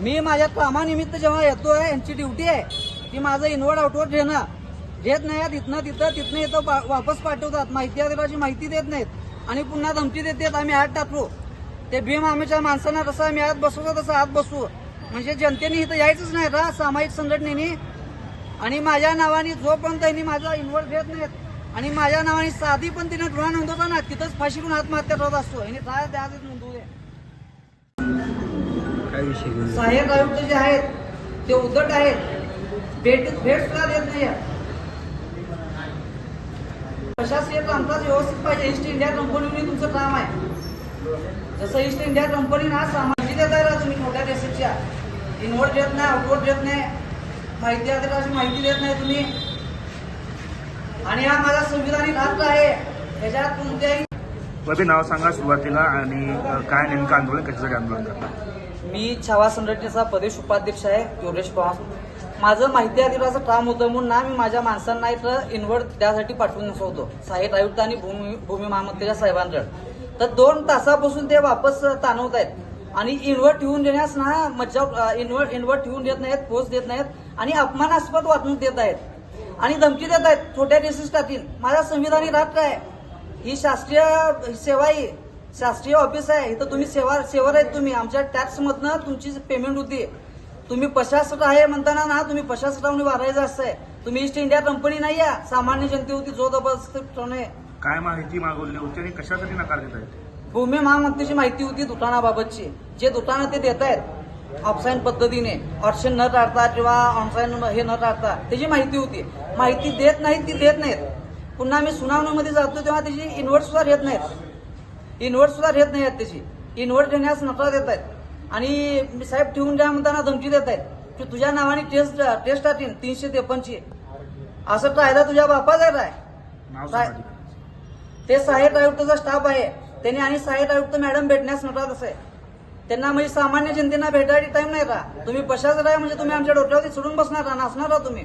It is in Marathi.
मी माझ्या कामानिमित्त जेव्हा येतोय यांची ड्युटी आहे ती माझं इनवर्ड आउटवर्ड घेणं. घेत नाही तिथनं तिथं तिथनं इथं पा- वापस पाठवतात. माहिती अधिकाराची माहिती देत नाहीत आणि पुन्हा धमकी देतात आम्ही आत टाकलो ते भीम आम्हीच्या माणसांना तसं आम्ही आत बसवतो तसं आत बसू. म्हणजे जनतेने इथं यायचंच नाही का सामाजिक संघटनेने. आणि माझ्या नावाने जो पण त्यांनी माझा इन्व्हॉल्व घेत नाहीत आणि माझ्या नावाने साधी पण तिने गुन्हा नोंदवता ना तिथंच फाशी करून आत्महत्या करत असतो. याने काय त्या नोंदवू दे काय विषय सहाय्यक आयुक्त जे आहेत ते उद्धट आहेत. भेट भेट सुद्धा देत नाही प्रशासकीय कामकाज व्यवस्थित पाहिजे. ईस्ट इंडिया कंपनीने तुमचं काम आहे. जसं ईस्ट इंडिया कंपनी ना सामाजिक देत आहे ना तुम्ही मोठ्या देशाच्या. इनवर्ट देत नाही आउटवर्ट देत नाही. माहिती अधिकाराची माहिती देत नाही तुम्ही? आणि हा माझा संविधानिक हक्क आहे. त्याच्यात कोणत्याही वबी नाव सांगा सुरुवातीला आणि काय नेमकं आंदोलन कशासाठी आंदोलन करणार मी छावा संघटनेचा प्रदेश उपाध्यक्ष आहे योगेश पवार. माझं माहिती अधिकाराचं काम होतं म्हणून ना मी माझ्या माणसांना इथं इन्व्हर्ट त्यासाठी पाठवून होतो साहेब आयुक्त आणि भूमी भूमी महामंत्र्याच्या साहेबांकडे तर दोन तासापासून ते वापस ताणवत आहेत. आणि इन्व्हर्ट ठेवून देण्यास ना मज्जा इन्व्हर्ट इन्व्हर्ट ठेवून देत नाहीत पोच देत नाहीत आणि अपमानास्पद वाटणूक देत आहेत. आणि धमकी देत आहेत छोट्या डिसीस टाकीन माझा संविधानिक हक्क काय ही शासकीय सेवा ही शासकीय ऑफिस आहे इथं तुम्ही सेवा सेवर आहेत तुम्ही. आमच्या टॅक्स मधनं तुमची पेमेंट होती. तुम्ही प्रशासक आहे म्हणताना ना तुम्ही प्रशासकाने वारायचं असतंय तुम्ही ईस्ट इंडिया कंपनी नाही आहे सामान्य जनतेवरती जो जबरदस्तपणे काय माहिती मागवली होती आणि कशासाठी नकार देत आहेत भूमी महामंत्रीची माहिती होती दुकानाबाबतची जे दुकानं ते देत आहेत ऑफलाईन पद्धतीने. ऑप्शन न टाळता किंवा ऑनलाईन हे न टाळता त्याची माहिती होती. माहिती देत नाहीत ती देत नाहीत. पुन्हा मी सुनावणीमध्ये जातो तेव्हा त्याची इन्व्हर्ट सुद्धा घेत नाहीत. इन्व्हर्ट सुद्धा घेत नाहीत त्याची इन्व्हर्ट घेण्यास नकार देत आहेत. आणि मी साहेब ठेवून द्या म्हणताना धमकी देत आहेत. की तुझ्या नावाने टेस्ट टेस्ट टाकीन तीनशे त्रेपन्नची. असं कायदा तुझ्या बापाचा आहे काय? ते सहाय्यक आयुक्ताचा स्टाफ आहे. त्यांनी आणि सहाय्यक आयुक्त मॅडम भेटण्यास नकार आहे. त्यांना म्हणजे सामान्य जनतेना भेटायची टाइम नाही का तुम्ही प्रशासक आहे म्हणजे तुम्ही आमच्या डोक्यावरती सोडून बसणार नाचणार तुम्ही.